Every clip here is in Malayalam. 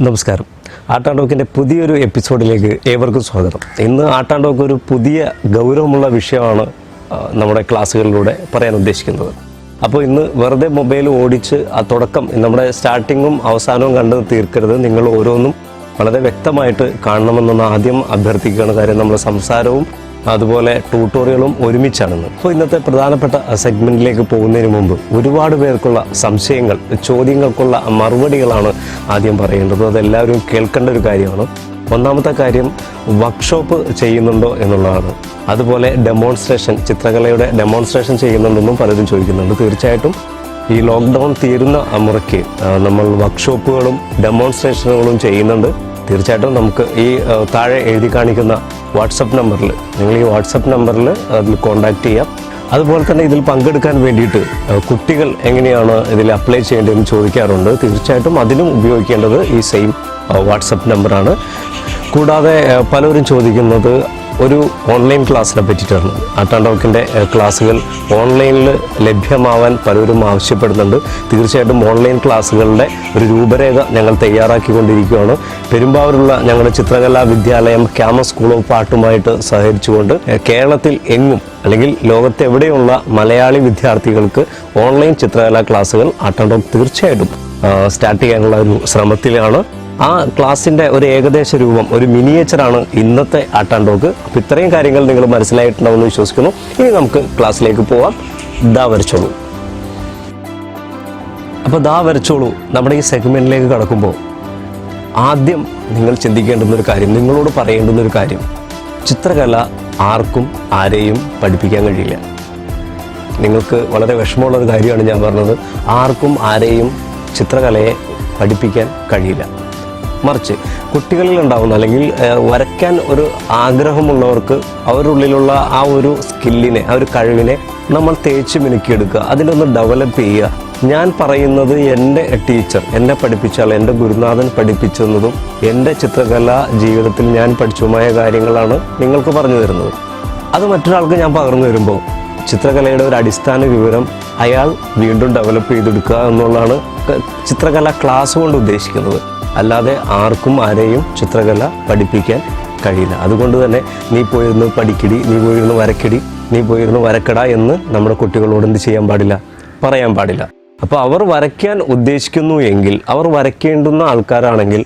നമസ്കാരം. ആട്ടാണ്ടോക്കിന്റെ പുതിയൊരു എപ്പിസോഡിലേക്ക് ഏവർക്കും സ്വാഗതം. ഇന്ന് ആട്ടാണ്ടോക്ക് ഒരു പുതിയ ഗൗരവമുള്ള വിഷയമാണ് നമ്മുടെ ക്ലാസ്സുകളിലൂടെ പറയാൻ ഉദ്ദേശിക്കുന്നത്. അപ്പോൾ ഇന്ന് വെറുതെ മൊബൈൽ ഓടിച്ച് ആ തുടക്കം നമ്മുടെ സ്റ്റാർട്ടിങ്ങും അവസാനവും കണ്ട് തീർക്കരുത്. നിങ്ങൾ ഓരോന്നും വളരെ വ്യക്തമായിട്ട് കാണണമെന്നൊന്ന് ആദ്യം അഭ്യർത്ഥിക്കുകയാണ്. കാര്യം നമ്മുടെ സംസാരവും അതുപോലെ ട്യൂട്ടോറിയലും ഒരുമിച്ചാണെന്ന്. അപ്പോൾ ഇന്നത്തെ പ്രധാനപ്പെട്ട സെഗ്മെന്റിലേക്ക് പോകുന്നതിന് മുമ്പ് ഒരുപാട് പേർക്കുള്ള സംശയങ്ങൾ ചോദ്യങ്ങൾക്കുള്ള മറുപടികളാണ് ആദ്യം പറയേണ്ടത്. അതെല്ലാവരും കേൾക്കേണ്ട ഒരു കാര്യമാണ്. ഒന്നാമത്തെ കാര്യം വർക്ക്ഷോപ്പ് ചെയ്യുന്നുണ്ടോ എന്നുള്ളതാണ്. അതുപോലെ ഡെമോൺസ്ട്രേഷൻ ചിത്രകലയുടെ ഡെമോൺസ്ട്രേഷൻ ചെയ്യുന്നുണ്ടെന്നും പലരും ചോദിക്കുന്നുണ്ട്. തീർച്ചയായിട്ടും ഈ ലോക്ക്ഡൗൺ തീരുന്ന മുറയ്ക്ക് നമ്മൾ വർക്ക്ഷോപ്പുകളും ഡെമോൺസ്ട്രേഷനുകളും ചെയ്യുന്നുണ്ട്. തീർച്ചയായിട്ടും നമുക്ക് ഈ താഴെ എഴുതി കാണിക്കുന്ന വാട്സപ്പ് നമ്പറിൽ നിങ്ങൾ ഈ വാട്സപ്പ് നമ്പറിൽ അതിൽ കോൺടാക്റ്റ് ചെയ്യാം. അതുപോലെ തന്നെ ഇതിൽ പങ്കെടുക്കാൻ വേണ്ടിയിട്ട് കുട്ടികൾ എങ്ങനെയാണ് ഇതിൽ അപ്ലൈ ചെയ്യേണ്ടതെന്ന് ചോദിക്കാറുണ്ട്. തീർച്ചയായിട്ടും അതിനും ഉപയോഗിക്കേണ്ടത് ഈ സെയിം വാട്സപ്പ് നമ്പറാണ്. കൂടാതെ പലരും ചോദിക്കുന്നത് ഒരു ഓൺലൈൻ ക്ലാസ്സിനെ പറ്റിയിട്ടാണ്. ആട്ടാണ്ടോക്കിന്റെ ക്ലാസ്സുകൾ ഓൺലൈനിൽ ലഭ്യമാവാൻ പലരും ആവശ്യപ്പെടുന്നുണ്ട്. തീർച്ചയായിട്ടും ഓൺലൈൻ ക്ലാസ്സുകളുടെ ഒരു രൂപരേഖ ഞങ്ങൾ തയ്യാറാക്കിക്കൊണ്ടിരിക്കുകയാണ്. പെരുമ്പാവൂരുള്ള ഞങ്ങളുടെ ചിത്രകലാ വിദ്യാലയം ക്യാമ സ്കൂൾ ഓഫ് ആർട്ടുമായിട്ട് സഹകരിച്ചുകൊണ്ട് കേരളത്തിൽ എങ്ങും അല്ലെങ്കിൽ ലോകത്തെവിടെയുള്ള മലയാളി വിദ്യാർത്ഥികൾക്ക് ഓൺലൈൻ ചിത്രകലാ ക്ലാസ്സുകൾ ആട്ടാണ്ടോക്ക് തീർച്ചയായിട്ടും സ്റ്റാർട്ട് ചെയ്യാനുള്ള ഒരു ശ്രമത്തിലാണ്. ആ ക്ലാസ്സിന്റെ ഒരു ഏകദേശ രൂപം ഒരു മിനിയേച്ചറാണ് ഇന്നത്തെ ആട്ടാണ്ടോക്ക് അപ്പോൾ ഇത്രയും കാര്യങ്ങൾ നിങ്ങൾ മനസ്സിലായിട്ടുണ്ടാവുമെന്ന് വിശ്വസിക്കുന്നു. ഇനി നമുക്ക് ക്ലാസ്സിലേക്ക് പോവാം. ദാ വരച്ചോളൂ. അപ്പോൾ ദാ വരച്ചോളൂ. നമ്മുടെ ഈ സെഗ്മെന്റിലേക്ക് കടക്കുമ്പോൾ ആദ്യം നിങ്ങൾ ചിന്തിക്കേണ്ടുന്നൊരു കാര്യം നിങ്ങളോട് പറയേണ്ടുന്നൊരു കാര്യം. ചിത്രകല ആർക്കും ആരെയും പഠിപ്പിക്കാൻ കഴിയില്ല. നിങ്ങൾക്ക് വളരെ വിഷമമുള്ളൊരു കാര്യമാണ് ഞാൻ പറഞ്ഞത്. ആർക്കും ആരെയും ചിത്രകലയെ പഠിപ്പിക്കാൻ കഴിയില്ല. മറിച്ച് കുട്ടികളിൽ ഉണ്ടാവുന്ന അല്ലെങ്കിൽ വരയ്ക്കാൻ ഒരു ആഗ്രഹമുള്ളവർക്ക് അവരുടെ ഉള്ളിലുള്ള ആ ഒരു സ്കില്ലിനെ ആ ഒരു കഴിവിനെ നമ്മൾ തേച്ച് മിനുക്കിയെടുക്കുക അതിലൊന്ന് ഡെവലപ്പ് ചെയ്യുക. ഞാൻ പറയുന്നത് എന്റെ ടീച്ചർ എന്നെ പഠിപ്പിച്ച ആൾ എന്റെ ഗുരുനാഥൻ പഠിപ്പിച്ചെന്നതും എന്റെ ചിത്രകലാ ജീവിതത്തിൽ ഞാൻ പഠിച്ചതുമായ കാര്യങ്ങളാണ് നിങ്ങൾക്ക് പറഞ്ഞു തരുന്നത്. അത് മറ്റൊരാൾക്ക് ഞാൻ പകർന്നു തരുമ്പോൾ ചിത്രകലയുടെ ഒരു അടിസ്ഥാന വിവരം അയാൾ വീണ്ടും ഡെവലപ്പ് ചെയ്തെടുക്കുക എന്നുള്ളതാണ് ചിത്രകല ക്ലാസ് കൊണ്ട് ഉദ്ദേശിക്കുന്നത്. അല്ലാതെ ആർക്കും ആരെയും ചിത്രകല പഠിപ്പിക്കാൻ കഴിയില്ല. അതുകൊണ്ട് തന്നെ നീ പോയിരുന്നു പഠിക്കിടി നീ പോയിരുന്നു വരക്കിടി നീ പോയിരുന്നു വരക്കട എന്ന് നമ്മുടെ കുട്ടികളോട് എന്ത് ചെയ്യാൻ പാടില്ല? പറയാൻ പാടില്ല. അപ്പോൾ അവർ വരയ്ക്കാൻ ഉദ്ദേശിക്കുന്നു എങ്കിൽ അവർ വരയ്ക്കേണ്ടുന്ന ആൾക്കാരാണെങ്കിൽ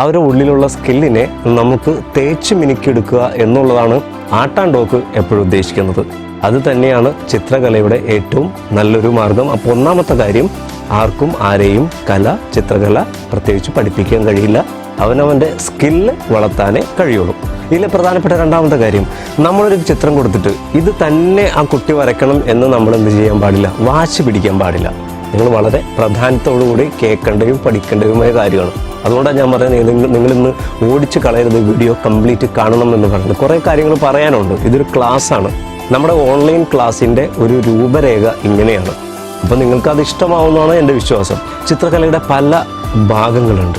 അവരുടെ ഉള്ളിലുള്ള സ്കില്ലിനെ നമുക്ക് തേച്ച് മിനുക്കിയെടുക്കുക എന്നുള്ളതാണ് ആട്ടാൻ ടോക്ക് എപ്പോഴും ഉദ്ദേശിക്കുന്നത്. അത് തന്നെയാണ് ചിത്രകലയുടെ ഏറ്റവും നല്ലൊരു മാർഗം. അപ്പോൾ ഒന്നാമത്തെ കാര്യം ആർക്കും ആരെയും കല ചിത്രകല പ്രത്യേകിച്ച് പഠിപ്പിക്കാൻ കഴിയില്ല. അവനവന്റെ സ്കില്ല് വളർത്താനേ കഴിയുള്ളൂ. ഇതിലെ പ്രധാനപ്പെട്ട രണ്ടാമത്തെ കാര്യം നമ്മളൊരു ചിത്രം കൊടുത്തിട്ട് ഇത് തന്നെ ആ കുട്ടി വരയ്ക്കണം എന്ന് നമ്മൾ എന്ത് ചെയ്യാൻ പാടില്ല? വാശി പിടിക്കാൻ പാടില്ല. നിങ്ങൾ വളരെ പ്രാധാന്യത്തോടുകൂടി കേൾക്കേണ്ടതും പഠിക്കേണ്ടതുമായ കാര്യമാണ്. അതുകൊണ്ടാണ് ഞാൻ പറയുന്നത് നിങ്ങൾ ഇന്ന് ഓടിച്ച് കളയരുത് വീഡിയോ കംപ്ലീറ്റ് കാണണം എന്ന് പറയുന്നത് കുറേ കാര്യങ്ങൾ പറയാനുണ്ട്. ഇതൊരു ക്ലാസ്സാണ്. നമ്മുടെ ഓൺലൈൻ ക്ലാസ്സിന്റെ ഒരു രൂപരേഖ ഇങ്ങനെയാണ്. അപ്പോൾ നിങ്ങൾക്ക് അത് ഇഷ്ടമാവുന്നതാണ് എന്റെ വിശ്വാസം. ചിത്രകലയുടെ പല ഭാഗങ്ങളുണ്ട്.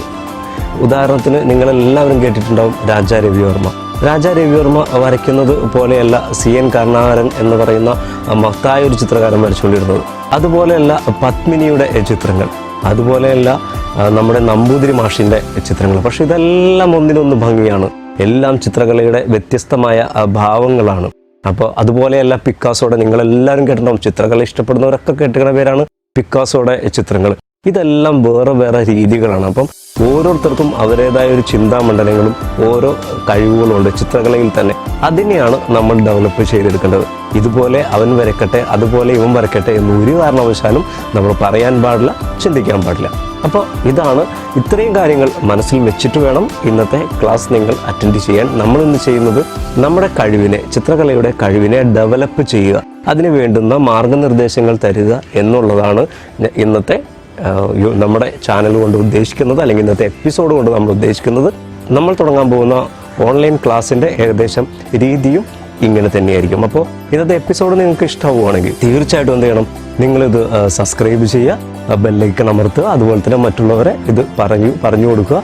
ഉദാഹരണത്തിന് നിങ്ങളെല്ലാവരും കേട്ടിട്ടുണ്ടാവും രാജാ രവിവർമ്മ രാജാ രവിവർമ്മ വരയ്ക്കുന്നത് പോലെയല്ല സി എൻ കരുണാകരൻ എന്ന് പറയുന്ന മഹത്തായ ഒരു ചിത്രകാരൻ വരച്ചുകൊണ്ടിരുന്നത്. അതുപോലെയല്ല പത്മിനിയുടെ ചിത്രങ്ങൾ. അതുപോലെയല്ല നമ്മുടെ നമ്പൂതിരി മാഷിന്റെ ചിത്രങ്ങൾ. പക്ഷേ ഇതെല്ലാം ഒന്നിനൊന്ന് ഭംഗിയാണ്. എല്ലാം ചിത്രകലയുടെ വ്യത്യസ്തമായ ഭാവങ്ങളാണ്. അപ്പോൾ അതുപോലെയല്ല പിക്കാസോടെ നിങ്ങളെല്ലാവരും കേട്ടിട്ടുണ്ടാവും. ചിത്രകല ഇഷ്ടപ്പെടുന്നവരൊക്കെ കേട്ടിരിക്കുന്ന പേരാണ് പിക്കാസോടെ ചിത്രങ്ങൾ. ഇതെല്ലാം വേറെ വേറെ രീതികളാണ്. അപ്പം ഓരോരുത്തർക്കും അവരുടേതായ ഒരു ചിന്താ മണ്ഡലങ്ങളും ഓരോ കഴിവുകളും ഉണ്ട് ചിത്രകലയിൽ തന്നെ അതിനെയാണ് നമ്മൾ ഡെവലപ്പ് ചെയ്തെടുക്കേണ്ടത്. ഇതുപോലെ അവൻ വരക്കട്ടെ അതുപോലെ ഇവൻ വരക്കട്ടെ എന്ന് ഒരു കാരണവശാലും നമ്മൾ പറയാൻ പാടില്ല ചിന്തിക്കാൻ പാടില്ല. അപ്പോൾ ഇതാണ് ഇത്രയും കാര്യങ്ങൾ മനസ്സിൽ വെച്ചിട്ട് വേണം ഇന്നത്തെ ക്ലാസ് നിങ്ങൾ അറ്റൻഡ് ചെയ്യാൻ. നമ്മൾ ഇന്ന് ചെയ്യുന്നത് നമ്മുടെ കഴിവിനെ ചിത്രകലയുടെ കഴിവിനെ ഡെവലപ്പ് ചെയ്യുക. അതിന് വേണ്ടുന്ന മാർഗനിർദ്ദേശങ്ങൾ തരിക എന്നുള്ളതാണ് ഇന്നത്തെ നമ്മുടെ ചാനൽ കൊണ്ട് ഉദ്ദേശിക്കുന്നത് അല്ലെങ്കിൽ ഇന്നത്തെ എപ്പിസോഡ് കൊണ്ട് നമ്മൾ ഉദ്ദേശിക്കുന്നത് നമ്മൾ തുടങ്ങാൻ പോകുന്ന ഓൺലൈൻ ക്ലാസ്സിന്റെ ഏകദേശം രീതിയും ഇങ്ങനെ തന്നെയായിരിക്കും. അപ്പോൾ ഇന്നത്തെ എപ്പിസോഡ് നിങ്ങൾക്ക് ഇഷ്ടമാവുകയാണെങ്കിൽ തീർച്ചയായിട്ടും എന്ത് ചെയ്യണം? നിങ്ങളിത് സബ്സ്ക്രൈബ് ചെയ്യുക ബെല്ലൈക്കൺ അമർത്തുക അതുപോലെ തന്നെ മറ്റുള്ളവരെ ഇത് പറഞ്ഞു പറഞ്ഞു കൊടുക്കുക.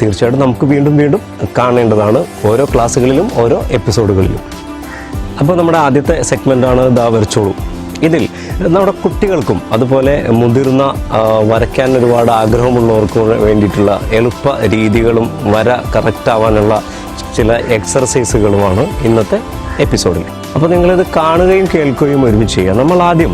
തീർച്ചയായിട്ടും നമുക്ക് വീണ്ടും വീണ്ടും കാണേണ്ടതാണ് ഓരോ ക്ലാസ്സുകളിലും ഓരോ എപ്പിസോഡുകളിലും അപ്പോൾ നമ്മുടെ ആദ്യത്തെ സെഗ്മെന്റാണ് ദാ വരച്ചോളൂ. ഇതിൽ നമ്മുടെ കുട്ടികൾക്കും അതുപോലെ മുതിർന്ന വരയ്ക്കാൻ ഒരുപാട് ആഗ്രഹമുള്ളവർക്കും വേണ്ടിയിട്ടുള്ള എളുപ്പ രീതികളും വര കറക്റ്റ് ആവാനുള്ള ചില എക്സർസൈസുകളുമാണ് ഇന്നത്തെ എപ്പിസോഡിൽ അപ്പോൾ നിങ്ങളിത് കാണുകയും കേൾക്കുകയും ഒരുമിച്ച് ചെയ്യുക. നമ്മൾ ആദ്യം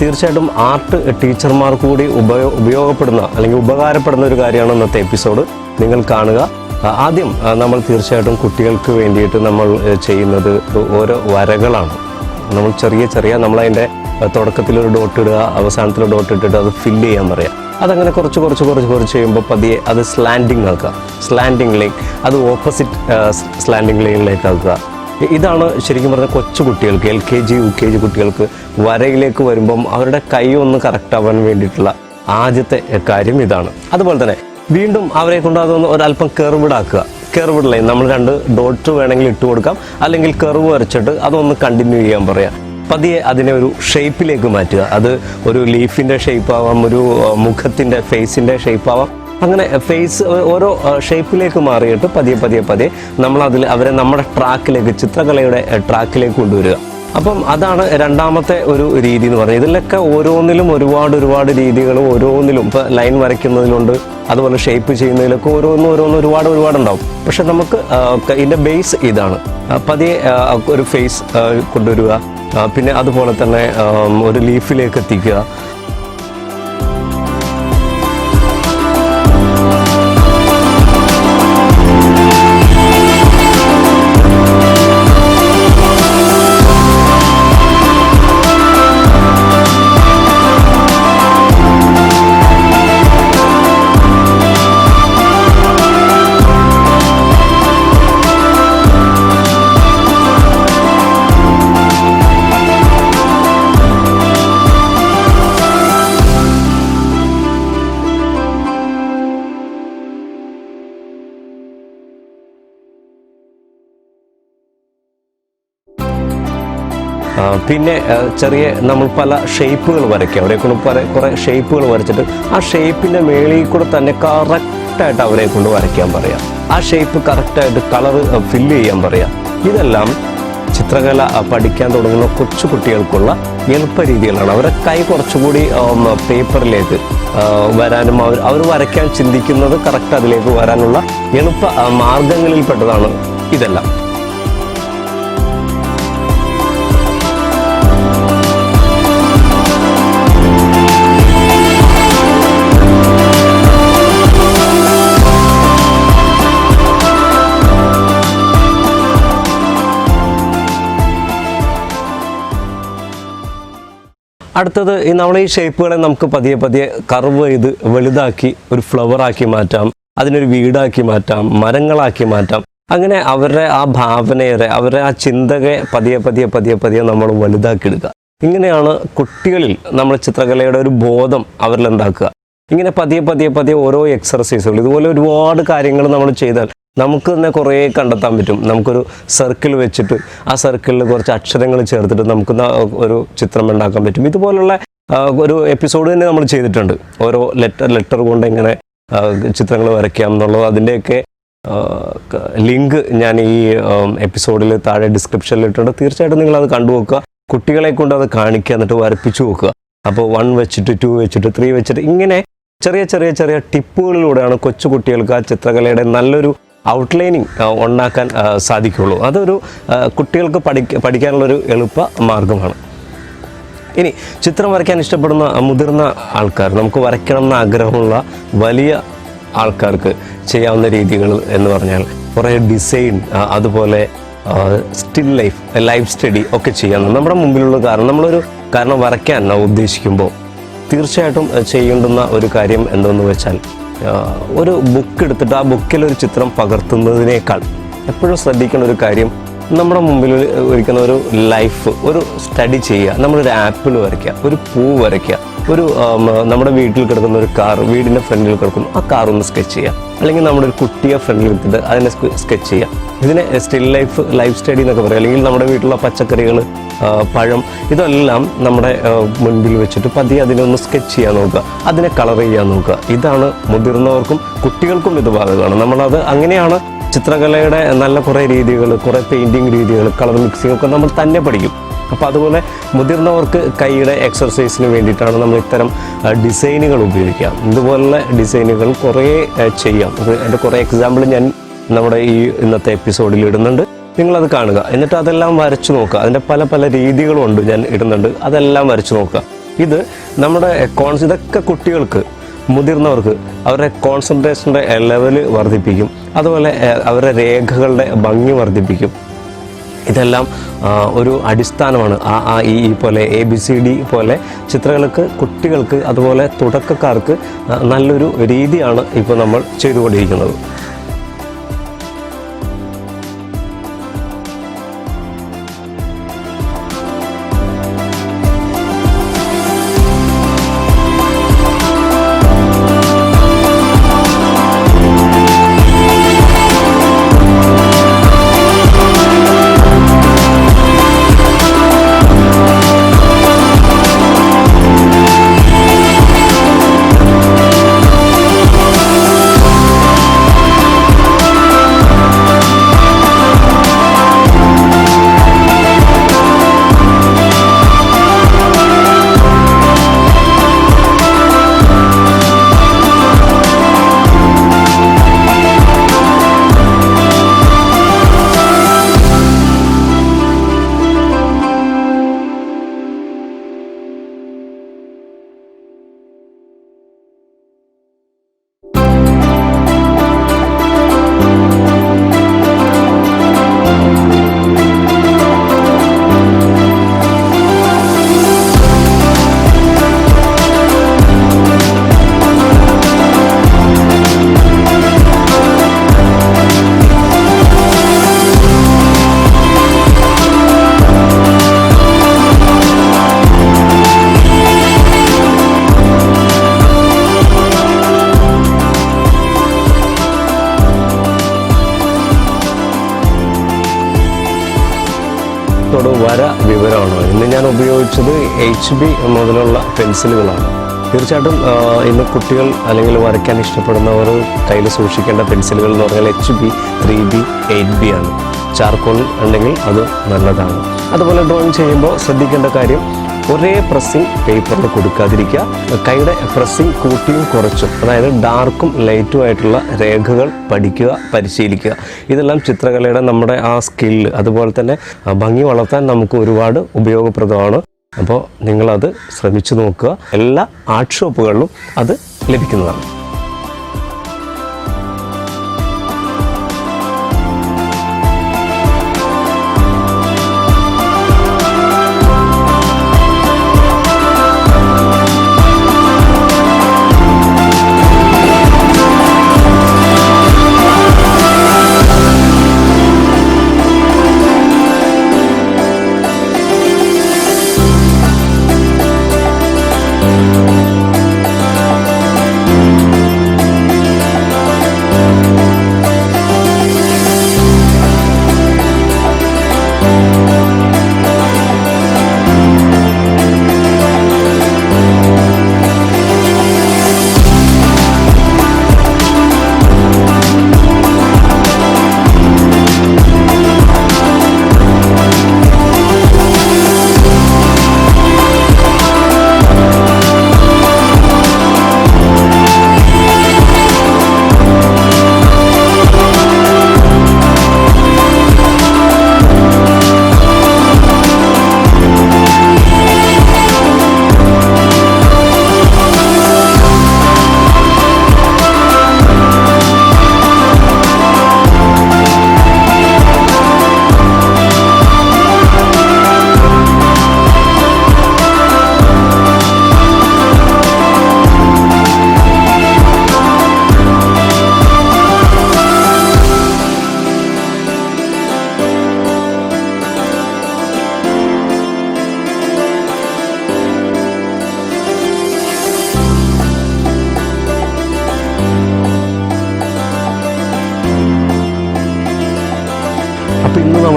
തീർച്ചയായിട്ടും ആർട്ട് ടീച്ചർമാർ കൂടി ഉപയോ ഉപയോഗപ്പെടുന്ന അല്ലെങ്കിൽ ഉപകാരപ്പെടുന്ന ഒരു കാര്യമാണ് ഇന്നത്തെ എപ്പിസോഡ് നിങ്ങൾ കാണുക. ആദ്യം നമ്മൾ തീർച്ചയായിട്ടും കുട്ടികൾക്ക് വേണ്ടിയിട്ട് നമ്മൾ ചെയ്യുന്നത് ഓരോ വരകളാണ്. നമ്മൾ ചെറിയ ചെറിയ നമ്മളതിന്റെ തുടക്കത്തിൽ ഒരു ഡോട്ട് ഇടുക അവസാനത്തിൽ ഡോട്ട് ഇട്ടിട്ട് അത് ഫില്ല് ചെയ്യാൻ പറയാം. അതങ്ങനെ കുറച്ച് കുറച്ച് കുറച്ച് കുറച്ച് ചെയ്യുമ്പോൾ പതിയെ അത് സ്ലാൻഡിങ് ആക്കുക. സ്ലാൻഡിങ് ലൈൻ അത് ഓപ്പോസിറ്റ് സ്ലാൻഡിങ് ലൈനിലേക്ക് ആക്കുക. ഇതാണ് ശരിക്കും പറഞ്ഞാൽ കൊച്ചു കുട്ടികൾക്ക് L K G U K G കുട്ടികൾക്ക് വരയിലേക്ക് വരുമ്പം അവരുടെ കൈ ഒന്ന് കറക്റ്റ് ആവാൻ വേണ്ടിയിട്ടുള്ള ആദ്യത്തെ കാര്യം ഇതാണ്. അതുപോലെ തന്നെ വീണ്ടും അവരെ കൊണ്ട് അതൊന്ന് ഒരല്പം കെർവിഡാക്കുക കെർവിഡ് ലൈൻ നമ്മൾ രണ്ട് ഡോട്ട് വേണമെങ്കിൽ ഇട്ട് കൊടുക്കാം. അല്ലെങ്കിൽ കെർവ് വരച്ചിട്ട് അതൊന്ന് കണ്ടിന്യൂ ചെയ്യാൻ പറയാം. പതിയെ അതിനെ ഒരു ഷേപ്പിലേക്ക് മാറ്റുക. അത് ഒരു ലീഫിന്റെ ഷേപ്പ് ആവാം ഒരു മുഖത്തിന്റെ ഫേസിന്റെ ഷേപ്പ് ആവാം. അങ്ങനെ ഫേസ് ഓരോ ഷേപ്പിലേക്ക് മാറിയിട്ട് പതിയെ പതിയെ പതിയെ നമ്മൾ അതിൽ അവരെ നമ്മുടെ ട്രാക്കിലേക്ക് ചിത്രകലയുടെ ട്രാക്കിലേക്ക് കൊണ്ടുവരിക. അപ്പം അതാണ് രണ്ടാമത്തെ ഒരു രീതി എന്ന് പറയുന്നത് ഇതിലൊക്കെ ഓരോന്നിലും ഒരുപാട് ഒരുപാട് രീതികളും ഓരോന്നിലും ഇപ്പം ലൈൻ വരയ്ക്കുന്നതിലുണ്ട് അതുപോലെ ഷേപ്പ് ചെയ്യുന്നതിലൊക്കെ ഓരോന്നും ഓരോന്നും ഒരുപാട് ഉണ്ടാവും. പക്ഷെ നമുക്ക് ഇതിന്റെ ബേസ് ഇതാണ്. പതിയെ ഒരു ഫേസ് കൊണ്ടുവരിക പിന്നെ അതുപോലെ തന്നെ ഒരു ലീഫിലേക്ക് എത്തിക്കുക പിന്നെ ചെറിയ നമ്മൾ പല ഷേപ്പുകൾ വരയ്ക്കുക അവരെ കൊണ്ട് പല കുറേ ഷേപ്പുകൾ വരച്ചിട്ട് ആ ഷേപ്പിന്റെ മേളിൽ കൂടെ തന്നെ കറക്റ്റായിട്ട് അവരെ കൊണ്ട് വരയ്ക്കാൻ പറയാം. ആ ഷേപ്പ് കറക്റ്റായിട്ട് കളറ് ഫില്ല് ചെയ്യാൻ പറയാം. ഇതെല്ലാം ചിത്രകല പഠിക്കാൻ തുടങ്ങുന്ന കൊച്ചു കുട്ടികൾക്കുള്ള എളുപ്പ രീതികളാണ് അവരെ കൈ കുറച്ചുകൂടി പേപ്പറിലേക്ക് വരാനും അവർ അവർ വരയ്ക്കാൻ ചിന്തിക്കുന്നത് കറക്റ്റ് അതിലേക്ക് വരാനുള്ള എളുപ്പ മാർഗങ്ങളിൽ മാർഗങ്ങളിൽപ്പെട്ടതാണ് ഇതെല്ലാം. അടുത്തത് ഈ നമ്മൾ ഈ ഷേപ്പുകളെ നമുക്ക് പതിയെ പതിയെ കർവ് ചെയ്ത് വലുതാക്കി ഒരു ഫ്ലവർ ആക്കി മാറ്റാം. അതിനൊരു വീടാക്കി മാറ്റാം. മരങ്ങളാക്കി മാറ്റാം. അങ്ങനെ അവരുടെ ആ ഭാവനയെ അവരുടെ ആ ചിന്തകയെ പതിയെ പതിയെ പതിയെ പതിയെ നമ്മൾ വലുതാക്കി എടുക്കുക ഇങ്ങനെയാണ് കുട്ടികളിൽ നമ്മൾ ചിത്രകലയുടെ ഒരു ബോധം അവരിൽ ഉണ്ടാക്കുക ഇങ്ങനെ പതിയെ പതിയെ പതിയെ ഓരോ എക്സർസൈസുകൾ ഇതുപോലെ ഒരുപാട് കാര്യങ്ങൾ നമ്മൾ ചെയ്താൽ നമുക്ക് തന്നെ കുറേ കണ്ടെത്താൻ പറ്റും. നമുക്കൊരു സർക്കിൾ വെച്ചിട്ട് ആ സർക്കിളിൽ കുറച്ച് അക്ഷരങ്ങൾ ചേർത്തിട്ട് നമുക്ക് ഒരു ചിത്രം ഉണ്ടാക്കാൻ പറ്റും. ഇതുപോലുള്ള ഒരു എപ്പിസോഡ് തന്നെ നമ്മൾ ചെയ്തിട്ടുണ്ട്. ഓരോ ലെറ്റർ ലെറ്റർ കൊണ്ട് എങ്ങനെ ചിത്രങ്ങൾ വരയ്ക്കാം എന്നുള്ളത് അതിന്റെയൊക്കെ ലിങ്ക് ഞാൻ ഈ എപ്പിസോഡിൽ താഴെ ഡിസ്ക്രിപ്ഷനിൽ ഇട്ടുണ്ട് തീർച്ചയായിട്ടും നിങ്ങൾ അത് കണ്ടു നോക്കുക. കുട്ടികളെ കൊണ്ട് അത് കാണിക്കുക എന്നിട്ട് വരപ്പിച്ചു നോക്കുക. അപ്പോൾ വൺ വെച്ചിട്ട് ടു വെച്ചിട്ട് ത്രീ വെച്ചിട്ട് ഇങ്ങനെ ചെറിയ ചെറിയ ചെറിയ ടിപ്പുകളിലൂടെയാണ് കൊച്ചു കുട്ടികൾക്ക് ആ ചിത്രകലയുടെ നല്ലൊരു ഔട്ട്ലൈനിങ് ഉണ്ടാക്കാൻ സാധിക്കുകയുള്ളൂ. അതൊരു കുട്ടികൾക്ക് പഠി പഠിക്കാനുള്ളൊരു എളുപ്പ മാർഗമാണ്. ഇനി ചിത്രം വരയ്ക്കാൻ ഇഷ്ടപ്പെടുന്ന മുതിർന്ന ആൾക്കാർ നമുക്ക് വരയ്ക്കണം എന്ന ആഗ്രഹമുള്ള വലിയ ആൾക്കാർക്ക് ചെയ്യാവുന്ന രീതികൾ എന്ന് പറഞ്ഞാൽ കുറേ ഡിസൈൻ അതുപോലെ സ്റ്റിൽ ലൈഫ് ലൈഫ് സ്റ്റഡി ഒക്കെ ചെയ്യാം നമ്മുടെ മുമ്പിലുള്ള കാരണം നമ്മളൊരു കാരണം വരയ്ക്കാൻ ഉദ്ദേശിക്കുമ്പോൾ തീർച്ചയായിട്ടും ചെയ്യേണ്ടുന്ന ഒരു കാര്യം എന്തെന്ന് വെച്ചാൽ ഒരു ബുക്ക് എടുത്തിട്ട് ആ ബുക്കിൽ ഒരു ചിത്രം പകർത്തുന്നതിനേക്കാൾ എപ്പോഴും ശ്രദ്ധിക്കേണ്ട ഒരു കാര്യം നമ്മുടെ മുമ്പിൽ ഇരിക്കുന്ന ഒരു ലൈഫ് ഒരു സ്റ്റഡി ചെയ്യുക. നമ്മളൊരു ആപ്പിൾ വരയ്ക്കുക ഒരു പൂ വരയ്ക്കുക ഒരു നമ്മുടെ വീട്ടിൽ കിടക്കുന്ന ഒരു കാർ വീടിന്റെ ഫ്രണ്ടിൽ കിടക്കും ആ കാർ ഒന്ന് സ്കെച്ച് ചെയ്യുക. അല്ലെങ്കിൽ നമ്മുടെ ഒരു കുട്ടിയെ ഫ്രണ്ടിൽ എടുത്തിട്ട് അതിനെ സ്കെച്ച് ചെയ്യുക. ഇതിനെ സ്റ്റിൽ ലൈഫ് ലൈഫ് സ്റ്റഡി എന്നൊക്കെ പറയാം. അല്ലെങ്കിൽ നമ്മുടെ വീട്ടിലുള്ള പച്ചക്കറികൾ പഴം ഇതെല്ലാം നമ്മുടെ മുൻപിൽ വെച്ചിട്ട് പതിയെ അതിനൊന്ന് സ്കെച്ച് ചെയ്യാൻ നോക്കുക. അതിനെ കളർ ചെയ്യാൻ നോക്കുക. ഇതാണ് മുതിർന്നവർക്കും കുട്ടികൾക്കും ഇത് ബാധകമാണ്. നമ്മളത് അങ്ങനെയാണ് ചിത്രകലയുടെ നല്ല കുറേ രീതികൾ കുറേ പെയിന്റിങ് രീതികൾ കളർ മിക്സിംഗ് ഒക്കെ നമ്മൾ തന്നെ പഠിക്കും. അപ്പോൾ അതുപോലെ മുതിർന്നവർക്ക് കൈയുടെ എക്സർസൈസിന് വേണ്ടിയിട്ടാണ് നമ്മൾ ഇത്തരം ഡിസൈനുകൾ ഉപയോഗിക്കുക. ഇതുപോലുള്ള ഡിസൈനുകൾ കുറേ ചെയ്യാം. അത് അതിന്റെ കുറേ എക്സാമ്പിൾ ഞാൻ നമ്മുടെ ഈ ഇന്നത്തെ എപ്പിസോഡിൽ ഇടുന്നുണ്ട്. നിങ്ങളത് കാണുക. എന്നിട്ട് അതെല്ലാം വരച്ചു നോക്കുക. അതിന്റെ പല പല രീതികളും ഉണ്ട് ഞാൻ ഇടുന്നുണ്ട്. അതെല്ലാം വരച്ചു നോക്കുക. ഇത് നമ്മുടെ കോൺസ് ഇതൊക്കെ കുട്ടികൾക്ക് മുതിർന്നവർക്ക് അവരുടെ കോൺസെൻട്രേഷന്റെ ലെവൽ വർദ്ധിപ്പിക്കും. അതുപോലെ അവരുടെ രേഖകളുടെ ഭംഗി വർദ്ധിപ്പിക്കും. ഇതെല്ലാം ഒരു അടിസ്ഥാനമാണ്. ആ ആ ഇ പോലെ എ ബി സി ഡി പോലെ ചിത്രങ്ങൾക്ക് കുട്ടികൾക്ക് അതുപോലെ തുടക്കക്കാർക്ക് നല്ലൊരു രീതിയാണ് ഇപ്പോൾ നമ്മൾ ചെയ്തുകൊണ്ടിരിക്കുന്നത്. എച്ച് ബി മുതലുള്ള പെൻസിലുകളാണ്. തീർച്ചയായിട്ടും ഇന്ന് കുട്ടികൾ അല്ലെങ്കിൽ വരയ്ക്കാൻ ഇഷ്ടപ്പെടുന്നവർ കയ്യിൽ സൂക്ഷിക്കേണ്ട പെൻസിലുകൾ എന്ന് പറഞ്ഞാൽ H B three B eight B ആണ്. ചാർക്കോൾ ഉണ്ടെങ്കിൽ അത് നല്ലതാണ്. അതുപോലെ ഡ്രോയിങ് ചെയ്യുമ്പോൾ ശ്രദ്ധിക്കേണ്ട കാര്യം ഒരേ പ്രസ്സിങ് പേപ്പറിൽ കൊടുക്കാതിരിക്കുക. കൈയുടെ പ്രസ്സിങ് കൂട്ടിയും കുറച്ചും അതായത് ഡാർക്കും ലൈറ്റും ആയിട്ടുള്ള രേഖകൾ പഠിക്കുക പരിശീലിക്കുക. ഇതെല്ലാം ചിത്രകലയുടെ നമ്മുടെ ആ സ്കില്ല് അതുപോലെ തന്നെ ഭംഗി വളർത്താൻ നമുക്ക് ഒരുപാട് ഉപയോഗപ്രദമാണ്. അപ്പോൾ നിങ്ങളത് ശ്രമിച്ചു നോക്കുക. എല്ലാ ആർട്ട് ഷോപ്പുകളിലും അത് ലഭിക്കുന്നതാണ്.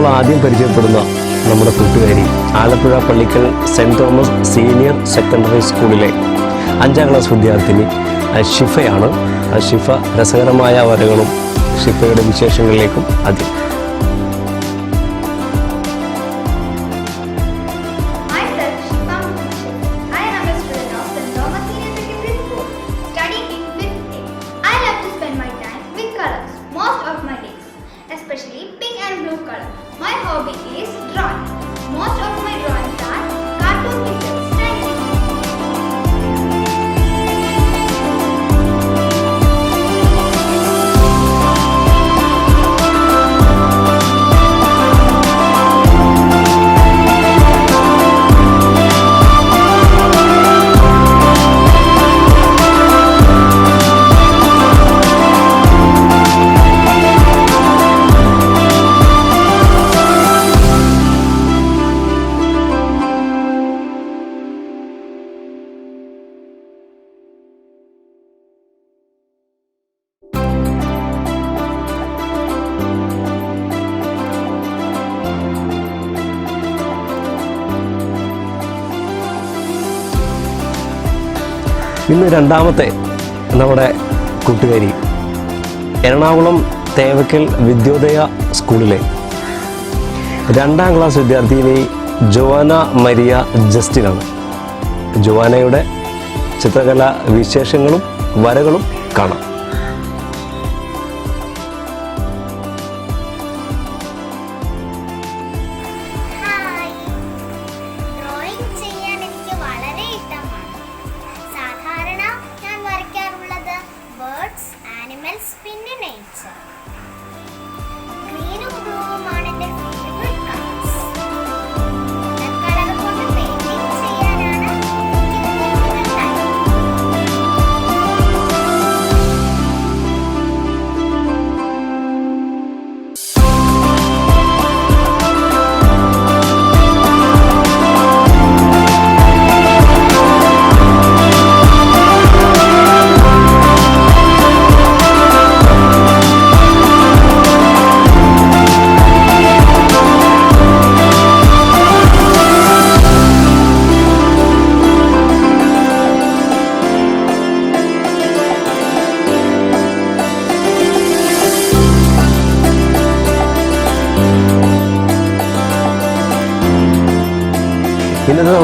ആദ്യം പരിചയപ്പെടുന്ന നമ്മുടെ കൂട്ടുകാരി Alappuzha Pallickal saint Thomas senior secondary സ്കൂളിലെ അഞ്ചാം ക്ലാസ് വിദ്യാർത്ഥിനി ഷിഫയാണ്. ഷിഫ രസകരമായ വരകളും ഷിഫയുടെ വിശേഷങ്ങളിലേക്കും ആദ്യം hobby is drawing. Most of ഇന്ന് രണ്ടാമത്തെ നമ്മുടെ കൂട്ടുകാരി. എറണാകുളം തേവക്കൽ വിദ്യോദയ സ്കൂളിലെ രണ്ടാം ക്ലാസ് വിദ്യാർത്ഥിനി ജോവാന മരിയ ജസ്റ്റിനാണ്. ജോവാനയുടെ ചിത്രകലാ വിശേഷങ്ങളും വരകളും കാണാം.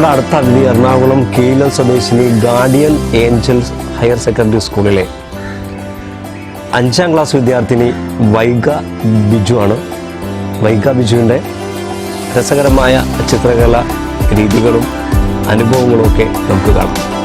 അടുത്ത അതിഥി എറണാകുളം കീലം സ്വദേശിനി ഗാർഡിയൻ ഏഞ്ചൽസ് ഹയർ സെക്കൻഡറി സ്കൂളിലെ അഞ്ചാം ക്ലാസ് വിദ്യാർത്ഥിനി വൈഗ ബിജു ആണ് വൈഗ ബിജുവിന്റെ രസകരമായ ചിത്രകല രീതികളും അനുഭവങ്ങളും ഒക്കെ നമുക്ക് കാണാം.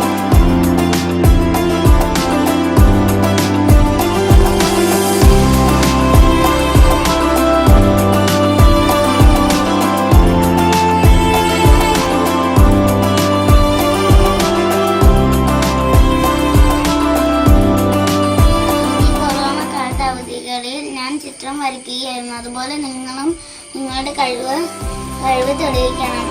ചിത്രം വരയ്ക്കുകയായിരുന്നു അതുപോലെ നിങ്ങളും നിങ്ങളുടെ കഴിവ് കഴിവ് തെളിയിക്കണം.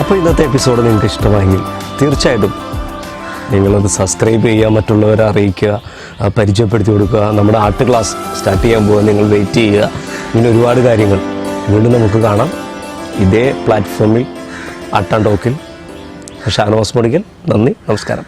അപ്പോൾ ഇന്നത്തെ എപ്പിസോഡ് നിങ്ങൾക്ക് ഇഷ്ടമായെങ്കിൽ തീർച്ചയായിട്ടും നിങ്ങളത് സബ്സ്ക്രൈബ് ചെയ്യുക മറ്റുള്ളവരെ അറിയിക്കുക പരിചയപ്പെടുത്തി കൊടുക്കുക. നമ്മുടെ ആർട്ട് ക്ലാസ് സ്റ്റാർട്ട് ചെയ്യാൻ പോകുക നിങ്ങൾ വെയിറ്റ് ചെയ്യുക. ഇങ്ങനെ ഒരുപാട് കാര്യങ്ങൾ വീണ്ടും നമുക്ക് കാണാം. ഇതേ പ്ലാറ്റ്ഫോമിൽ ഷാനോസ് ടോക്കിൽ ഷാനവാസ് മണിക്കൽ നന്ദി നമസ്കാരം.